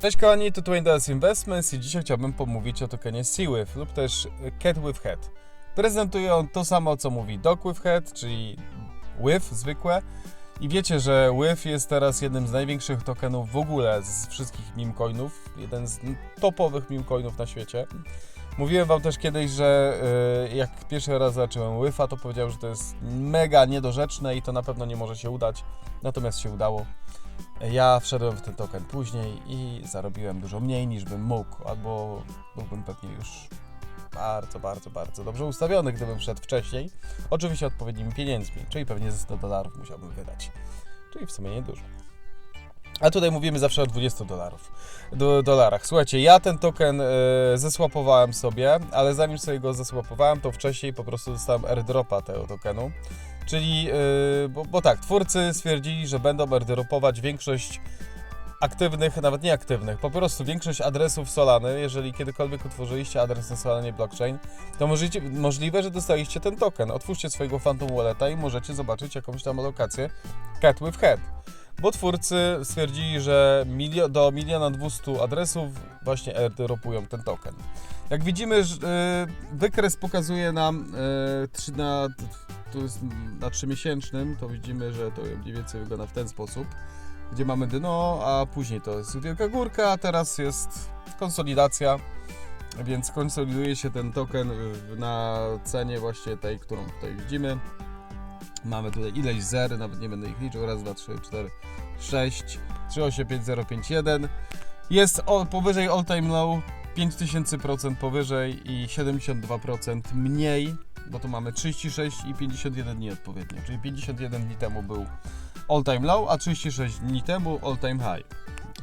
Cześć kochani, to Twindas Investments i dzisiaj chciałbym pomówić o tokenie Sea with lub też Cat with Head. Prezentuje on to samo, co mówi Dog with Head, czyli with zwykłe. I wiecie, że with jest teraz jednym z największych tokenów w ogóle z wszystkich meme coinów. Jeden z topowych meme coinów na świecie. Mówiłem wam też kiedyś, że y, jak pierwszy raz zacząłem WIFA, to powiedział, że to jest mega niedorzeczne i to na pewno nie może się udać. Natomiast się udało. Ja wszedłem w ten token później i zarobiłem dużo mniej niż bym mógł, albo byłbym pewnie już bardzo, bardzo, bardzo dobrze ustawiony, gdybym wszedł wcześniej. Oczywiście odpowiednimi pieniędzmi, czyli pewnie ze 100 dolarów musiałbym wydać, czyli w sumie niedużo. A tutaj mówimy zawsze o 20 dolarów. Do, dolarach. Słuchajcie, ja ten token y, zesłapowałem sobie, ale zanim sobie go zesłapowałem, to wcześniej po prostu dostałem airdropa tego tokenu. Czyli, yy, bo, bo tak, twórcy stwierdzili, że będą airdropować większość aktywnych, nawet nieaktywnych, po prostu większość adresów Solany. Jeżeli kiedykolwiek utworzyliście adres na Solanie Blockchain, to możecie, możliwe, że dostaliście ten token. Otwórzcie swojego Phantom Walleta i możecie zobaczyć jakąś tam alokację Cat with Head. Bo twórcy stwierdzili, że milio, do miliona 200 adresów właśnie airdropują ten token. Jak widzimy, yy, wykres pokazuje nam trzy na tu jest na 3 miesięcznym, to widzimy, że to mniej więcej wygląda w ten sposób, gdzie mamy dno, a później to jest wielka górka, a teraz jest konsolidacja, więc konsoliduje się ten token na cenie właśnie tej, którą tutaj widzimy. Mamy tutaj ileś zer, nawet nie będę ich liczył, raz, dwa, trzy, cztery, sześć, trzy, osiem, pięć, zero, pięć, jeden. Jest o, powyżej all time low, 5000% powyżej i 72% mniej, bo tu mamy 36 i 51 dni odpowiednio, czyli 51 dni temu był all time low, a 36 dni temu all time high.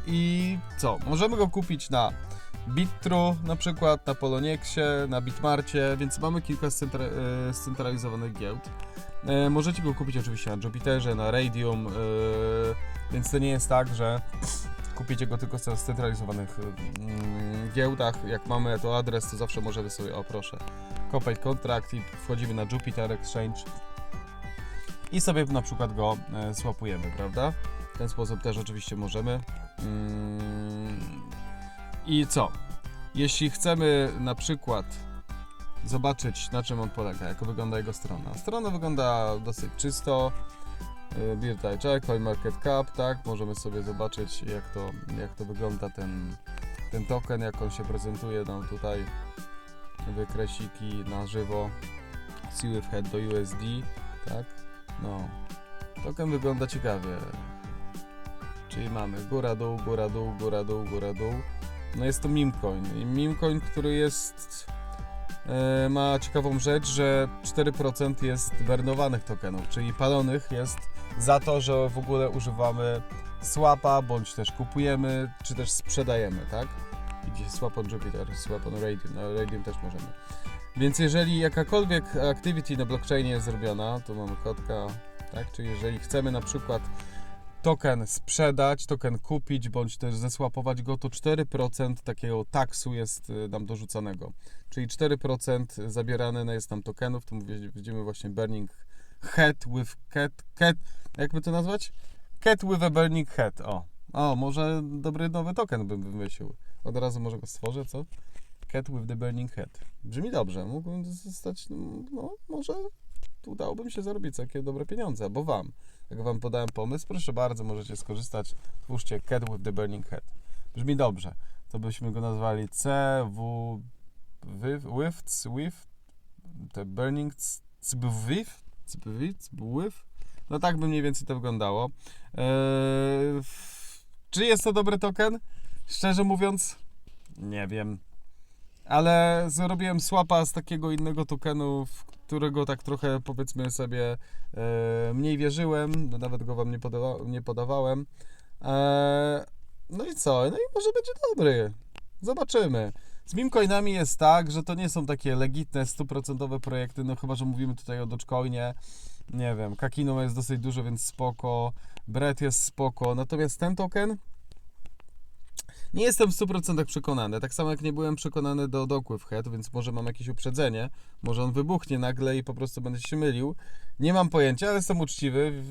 I co? Możemy go kupić na BitTrue na przykład, na Polonexie, na Bitmarcie, więc mamy kilka e, scentralizowanych giełd. E, Możecie go kupić oczywiście na Jupiterze, na Radium, e, więc to nie jest tak, że kupicie go tylko w scentralizowanych mm, giełdach. Jak mamy to adres, to zawsze możemy sobie, o proszę, kopać kontrakt i wchodzimy na Jupiter Exchange i sobie na przykład go e, swapujemy, prawda? W ten sposób też oczywiście możemy. Mm, I co? Jeśli chcemy na przykład zobaczyć na czym on polega, jak wygląda jego strona. Strona wygląda dosyć czysto. y, Beer Check, CoinMarketCap, tak? Możemy sobie zobaczyć jak to, jak to wygląda ten, ten token, jak on się prezentuje nam tutaj wykresiki na żywo Sea with Head do USD, tak? No, token wygląda ciekawie. Czyli mamy góra, dół, góra, dół, góra, dół, góra, dół. No jest to meme coin. I meme coin, który jest ma ciekawą rzecz, że 4% jest bernowanych tokenów, czyli palonych jest za to, że w ogóle używamy swapa, bądź też kupujemy, czy też sprzedajemy, tak? Widzicie, swap on Jupiter, swap on Radium, no Radium też możemy. Więc jeżeli jakakolwiek activity na blockchainie jest zrobiona, tu mamy kotka, tak? Czyli jeżeli chcemy na przykład token sprzedać, token kupić, bądź też zesłapować go, to 4% takiego taksu jest y, nam dorzucanego. Czyli 4% zabierane jest nam tokenów, tu widzimy właśnie burning head with cat, cat, jakby to nazwać? Cat with a burning head, o. O, może dobry nowy token bym wymyślił. Od razu może go stworzę, co? Cat with the burning head. Brzmi dobrze, mógłbym zostać, no może udałoby mi się zarobić takie dobre pieniądze, bo wam. Jak wam podałem pomysł, proszę bardzo, możecie skorzystać. Twórzcie Cat with the burning head. Brzmi dobrze. To byśmy go nazwali CW with, with, the burning cbwif, cbwif. No tak by mniej więcej to wyglądało. Eee, czy jest to dobry token? Szczerze mówiąc, nie wiem. Ale zrobiłem swapa z takiego innego tokenu, którego tak trochę powiedzmy sobie e, mniej wierzyłem, nawet go wam nie, podawa- nie podawałem. E, no i co? No i może będzie dobry. Zobaczymy. Z meme jest tak, że to nie są takie legitne, stuprocentowe projekty, no chyba, że mówimy tutaj o Dogecoinie. Nie wiem, Kakino jest dosyć dużo, więc spoko. Bread jest spoko. Natomiast ten token Nie jestem w 100% przekonany, tak samo jak nie byłem przekonany do Dogwith Head, więc może mam jakieś uprzedzenie, może on wybuchnie nagle i po prostu będę się mylił. Nie mam pojęcia, ale jestem uczciwy.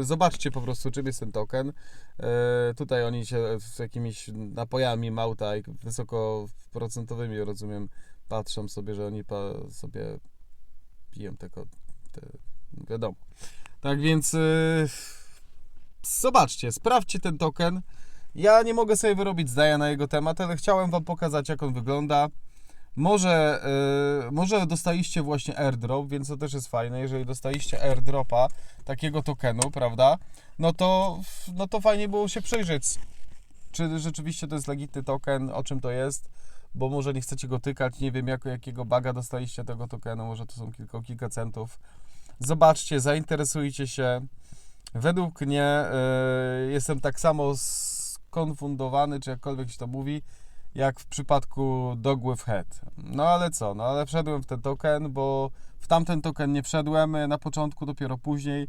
Zobaczcie po prostu, czym jest ten token. Yy, Tutaj oni się z jakimiś napojami Małta i wysokoprocentowymi, rozumiem, patrzą sobie, że oni sobie piją tylko te, wiadomo. Tak więc yy, zobaczcie, sprawdźcie ten token. Ja nie mogę sobie wyrobić zdania na jego temat, ale chciałem Wam pokazać, jak on wygląda. Może, yy, może dostaliście właśnie airdrop, więc to też jest fajne. Jeżeli dostaliście airdropa takiego tokenu, prawda? No to, no to fajnie było się przyjrzeć, czy rzeczywiście to jest legitny token, o czym to jest, bo może nie chcecie go tykać, nie wiem jak, jakiego baga dostaliście tego tokenu, może to są kilka, kilka centów. Zobaczcie, zainteresujcie się. Według mnie y, jestem tak samo skonfundowany, czy jakkolwiek się to mówi, jak w przypadku Dog with Head. No ale co, no ale wszedłem w ten token, bo w tamten token nie wszedłem na początku, dopiero później.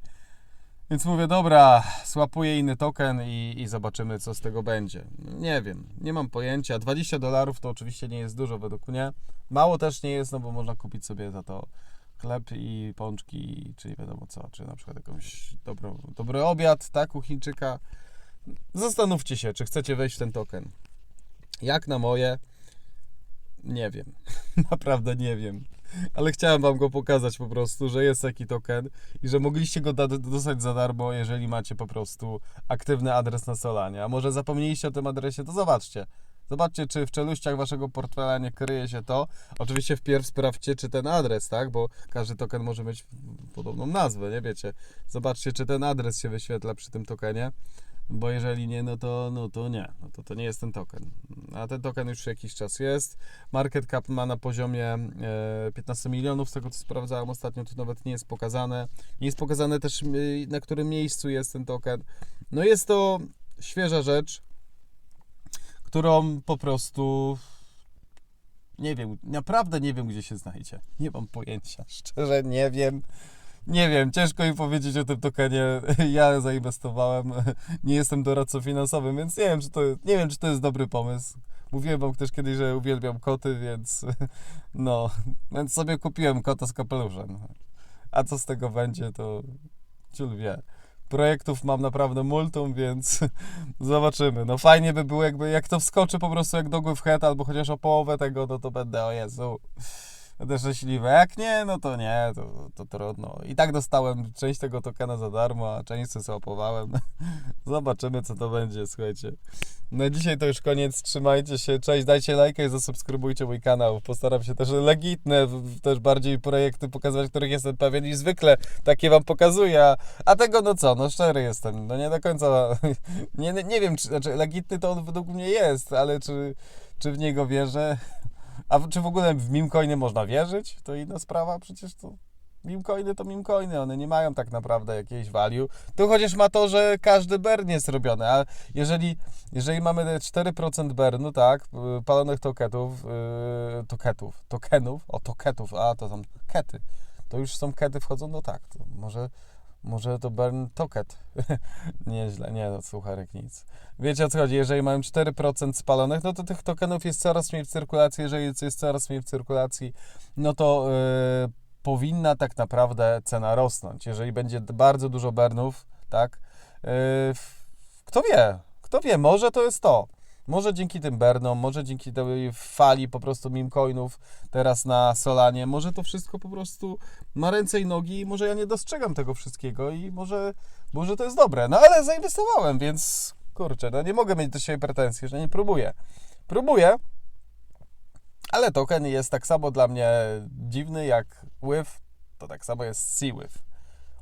Więc mówię, dobra, słapuję inny token i, i zobaczymy, co z tego będzie. Nie wiem, nie mam pojęcia. 20 dolarów to oczywiście nie jest dużo według mnie. Mało też nie jest, no bo można kupić sobie za to chleb i pączki, czy nie wiadomo co, czy na przykład jakąś dobrą, dobry obiad, tak, u Chińczyka. Zastanówcie się, czy chcecie wejść w ten token. Jak na moje, nie wiem. Naprawdę nie wiem. Ale chciałem Wam go pokazać po prostu, że jest taki token i że mogliście go dostać za darmo, jeżeli macie po prostu aktywny adres na Solanie. A może zapomnieliście o tym adresie, to zobaczcie. Zobaczcie, czy w czeluściach Waszego portfela nie kryje się to. Oczywiście wpierw sprawdźcie, czy ten adres, tak? Bo każdy token może mieć podobną nazwę, nie wiecie. Zobaczcie, czy ten adres się wyświetla przy tym tokenie. Bo jeżeli nie, no to, no to nie. No to, to nie jest ten token. A ten token już jakiś czas jest. Market cap ma na poziomie e, 15 milionów, z tego co sprawdzałem ostatnio, to nawet nie jest pokazane. Nie jest pokazane też, y, na którym miejscu jest ten token. No jest to świeża rzecz, którą po prostu nie wiem, naprawdę nie wiem, gdzie się znajdzie. Nie mam pojęcia, szczerze nie wiem. Nie wiem, ciężko mi powiedzieć o tym tokenie. Ja zainwestowałem, nie jestem doradcą finansowym, więc nie wiem, czy to, nie wiem, czy to jest dobry pomysł. Mówiłem wam też kiedyś, że uwielbiam koty, więc no, więc sobie kupiłem kota z kapeluszem. A co z tego będzie, to ciul wie. Projektów mam naprawdę multum, więc zobaczymy. No fajnie by było, jakby jak to wskoczy po prostu jak dogły w head, albo chociaż o połowę tego, no to będę, o Jezu, będę szczęśliwy. Jak nie, no to nie, to, to trudno. I tak dostałem część tego tokena za darmo, a część sobie. Zobaczymy, co to będzie, słuchajcie. No dzisiaj to już koniec, trzymajcie się, cześć, dajcie lajka i zasubskrybujcie mój kanał. Postaram się też legitne, też bardziej projekty pokazywać, których jestem pewien i zwykle takie wam pokazuję, a, tego no co, no szczery jestem, no nie do końca, nie, nie wiem, czy, znaczy legitny to on według mnie jest, ale czy, czy w niego wierzę? A czy w ogóle w mimcoiny można wierzyć? To inna sprawa, przecież to mimcoiny to mimcoiny, one nie mają tak naprawdę jakiejś value. Tu chociaż ma to, że każdy burn jest robiony, a jeżeli, jeżeli mamy te 4% burnu, tak, y, palonych toketów, yy, toketów, tokenów, o toketów, a to tam kety, to już są kety wchodzą, no tak, to może, może to burn toket. Nieźle, nie no, sucharek nic. Wiecie o co chodzi, jeżeli mamy 4% spalonych, no to tych tokenów jest coraz mniej w cyrkulacji, jeżeli jest coraz mniej w cyrkulacji, no to yy, powinna tak naprawdę cena rosnąć. Jeżeli będzie bardzo dużo burnów, tak, yy, kto wie, kto wie, może to jest to. Może dzięki tym burnom, może dzięki tej fali po prostu mimcoinów teraz na Solanie, może to wszystko po prostu ma ręce i nogi i może ja nie dostrzegam tego wszystkiego i może, może to jest dobre. No ale zainwestowałem, więc kurczę, no nie mogę mieć do siebie pretensji, że nie próbuję. Próbuję, ale token jest tak samo dla mnie dziwny jak with, to tak samo jest with.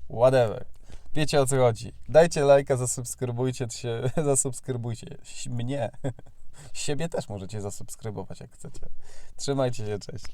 Whatever. Wiecie o co chodzi. Dajcie lajka, zasubskrybujcie się, zasubskrybujcie mnie. Siebie też możecie zasubskrybować jak chcecie. Trzymajcie się, cześć.